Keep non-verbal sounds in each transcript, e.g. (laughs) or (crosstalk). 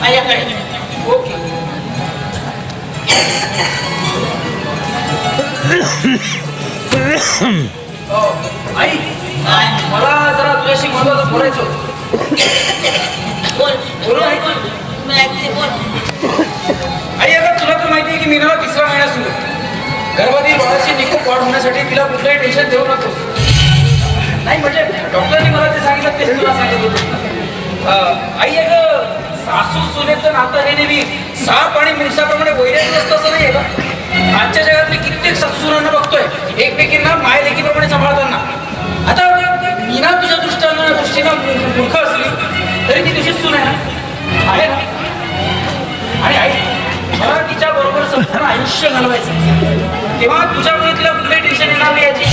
माझ्याकडे. ओके. हो, आई मला जरा तुझ्याशी महत्वाचं बोलायचं. बोल बोल आई. आता तुला तर माहिती आहे की मीनाला तिसरा महिना सुरू. गर्भातील बाळाची निकोप वाढ होण्यासाठी तिला कुठलंही टेन्शन देऊ नको. नाही म्हणजे डॉक्टरांनी मला ते सांगितलं तेच तुला सांगितलं आई अगं सासू सुनेचं नातं हे नेहमी साप आणि मिरसाप्रमाणे वैराग्य असतं असं नाही आहे का? आजच्या जगात मी कित्येक सासू सुनांना बघतोय एकमेकींना माय लेखीप्रमाणे सांभाळताना. आता मीना तुझ्या दृष्टानं दृष्टीनं मूर्ख असली तरी ती तुझीच सुन आहे ना? आहे ना? आणि आई मला तिच्या बरोबर संपूर्ण आयुष्य घालवायचं तेव्हा तुझ्यामुळे तिला कुठले टेन्शन येणार नाही याची.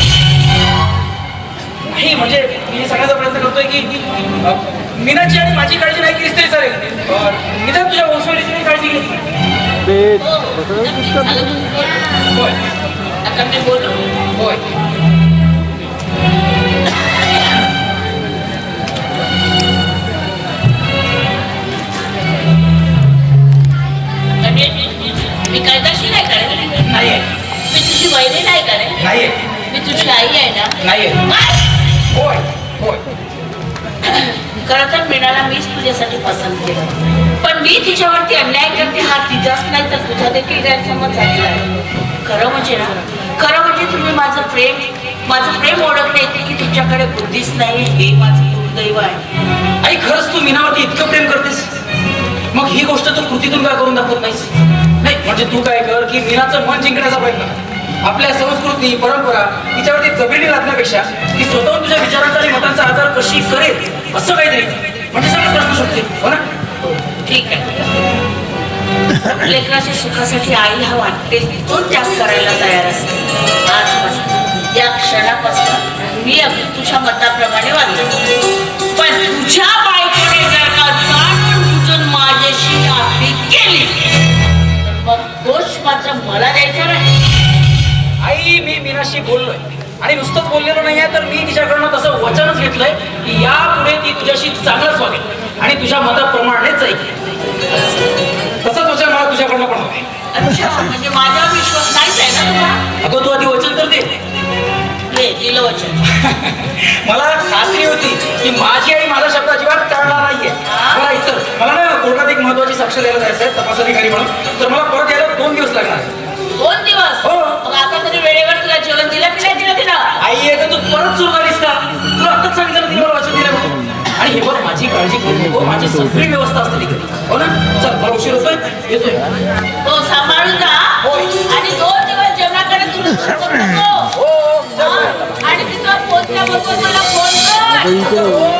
नाही म्हणजे मी सांगायचा प्रयत्न करतोय की मीनाची आणि माझी काळजी नाही केलीस तरी चालेल निदान तुझ्या वंशवळीची काळजी तुझं बोल. होय आता मी बोलू होय मी काय कशी नाही करे नाही मी तुझी बहिणी नाही करे नाही आहे मी तुझी आई आहे ना? नाही? होय होय. खरं तर मीनाला मीच तुझ्यासाठी पसंत केलं. पण मी तिच्यावरती अन्याय करते हा तिचाच नाही तर तुझा देखील गैरसमज झालेला आहे. खरं म्हणजे ना खरं म्हणजे तुम्ही माझं प्रेम माझं प्रेम ओळखले की तुमच्याकडे बुद्धीच नाही हे माझं दुर्दैव आहे. आई खरंच तू मीनावरती इतकं प्रेम करतेस. मग ही गोष्ट तू कृतीतून काय करून दाखवत नाहीस? नाही म्हणजे तू काय कर की मीनाचं मन जिंकण्याचा प्रयत्न कर. आपल्या संस्कृती परंपरा तिच्यावरती जमिनी लादण्यापेक्षा ती स्वतःहून तुझ्या विचारांचा आणि मतांचा आधार कशी करेल असं काहीतरी. म्हणजे सगळे प्रश्न सुटतील हो ना? ठीक आहे. लेकराच्या सुखासाठी आई हा वाटते तो त्याग करायला तयार असते. आजपासून या क्षणापासून मी अगदी तुझ्या मताप्रमाणे वागते. पण तुझ्या बायकोने जर का जाणून बुजून माझ्याशी नाती केली तर मग दोष मात्र मला द्यायचा नाही. आई मी मीनाशी बोललोय. आणि नुसतंच बोललेलो नाहीये तर मी तिच्याकडनं तसं वचनच घेतलंय की यापुढे ती तुझ्याशी चांगलंच वागेल. आणि तुझ्या मताप्रमाणेच जाईल तसंच वचन मला तुझ्याकडनं पण अच्छा म्हणजे माझ्यावर विश्वास नाहीच आहे ना अगं तू आधी वचन तर दे. दिलं वचन. (laughs) मला खात्री होती की माझी आई माझा शब्द अजिबात टाळणार नाहीये. मला इतर मला ना कोर्टात एक महत्वाची साक्ष द्यायला जायचं आहे तपास अधिकारी म्हणून. तर मला परत यायला दोन दिवस लागणार. दोन दिवस? हो. माझी सगळी व्यवस्था असते तिकडे. हो ना? चल मला उशीर होतोय. येतोय. तो सांभाळून जा. होय. आणि दोन दिवस जेवणाकडे तू दुर्लक्ष करू नको. हो चल. हा? आणि तिथं पोहोचल्याबरोबर मला फोन कर.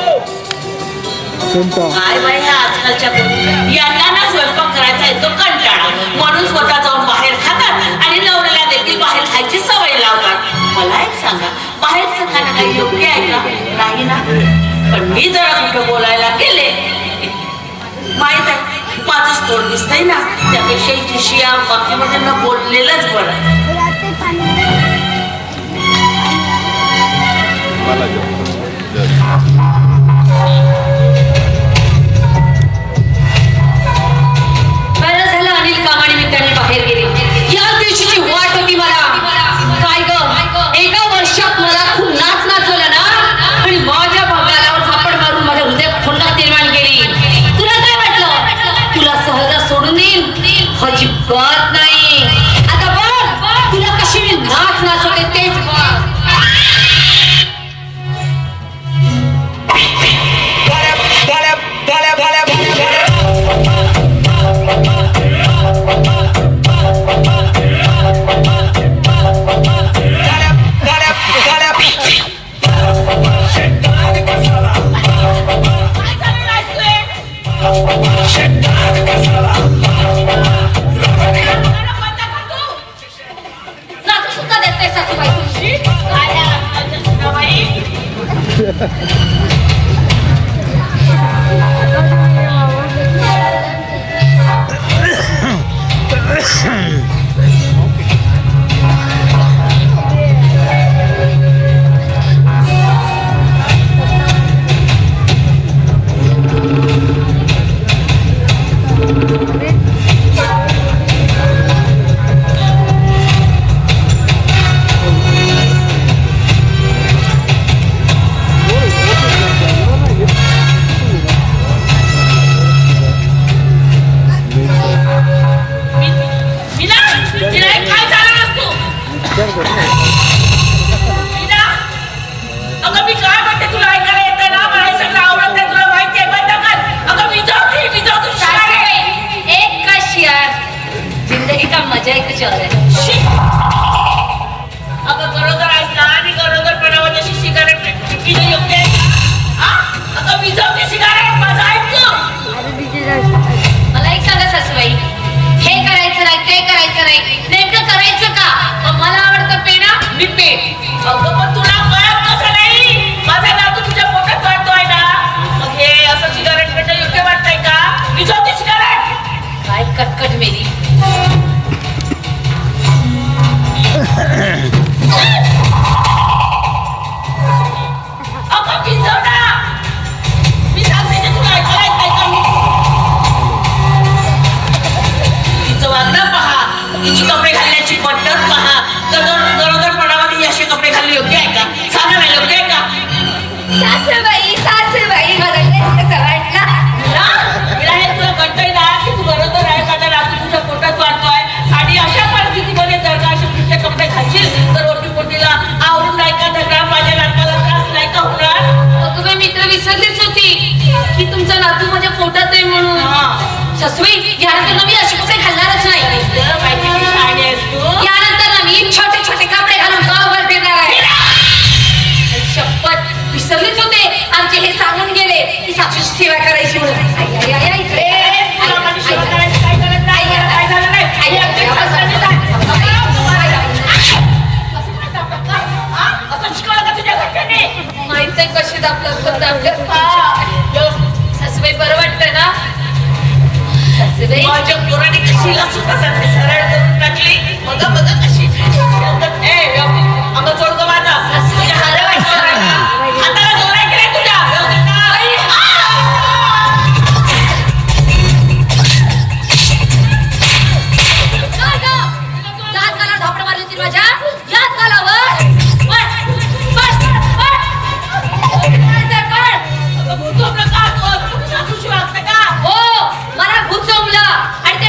काय बाई ह्या आजकालच्या पोरी. यांना ना स्वयंपाक करायचा येतो कंटाळा. म्हणून स्वतः जाऊन बाहेर खातात आणि नवऱ्याला देखील बाहेर खायची सवय लावतात. मला एक सांगा बाहेरचं खाणं काही योग्य आहे का? नाही ना? पण मी जरा कुठं बोलायला गेले করবিস তাই না? তাকে সেই শিয়াম পাখি মধ্যে না বললে বলা। तिची कपडे घालण्याची पद्धत पहा. गरोदरपणामध्ये असे कपडे घालणे योग्य आहे का? सांगा ना योग्य आहे का? सासूबाई सासूबाई मला कसं वाटलं तिला हे तुला कळतंय ना तू गरोदर आहे माझा रात्री तुझ्या पोटात वाढतोय. आणि अशा परिस्थितीमध्ये जर का असे कपडे घालशील तर ओटी पोटीला आवरून नाही का? धगडा माझ्या नाकाला त्रास नाही का होणार? अगं मित्र विसरलीच होती की तुमचा नातू माझ्या पोटात आहे म्हणून. सासूबाई घ्या तुला मी असे कपडे घालणारच नाही.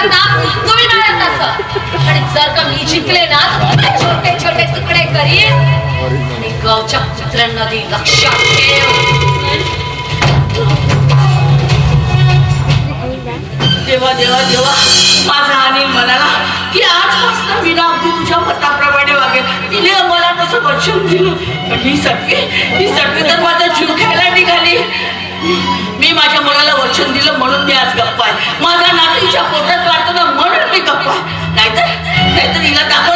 म्हणतात ना तुम्ही म्हणत असं? आणि जर का मी जिंकले ना छोटे छोटे तुकडे करीन. आणि गावच्या कुत्र्यांना ती लक्षात ठेव. देवा देवा देवा. माझा आणि मनाला की आजपासून मी ना अगदी तुझ्या मताप्रमाणे वागेल तिने मला तसं वचन दिलं. पण ही सगळी ही सगळी तर माझा जीव खायला निघाली. मी माझ्या मुलाला वचन दिलं म्हणून मी आज गप्पा आहे. माझा नातीच्या पोटात 真的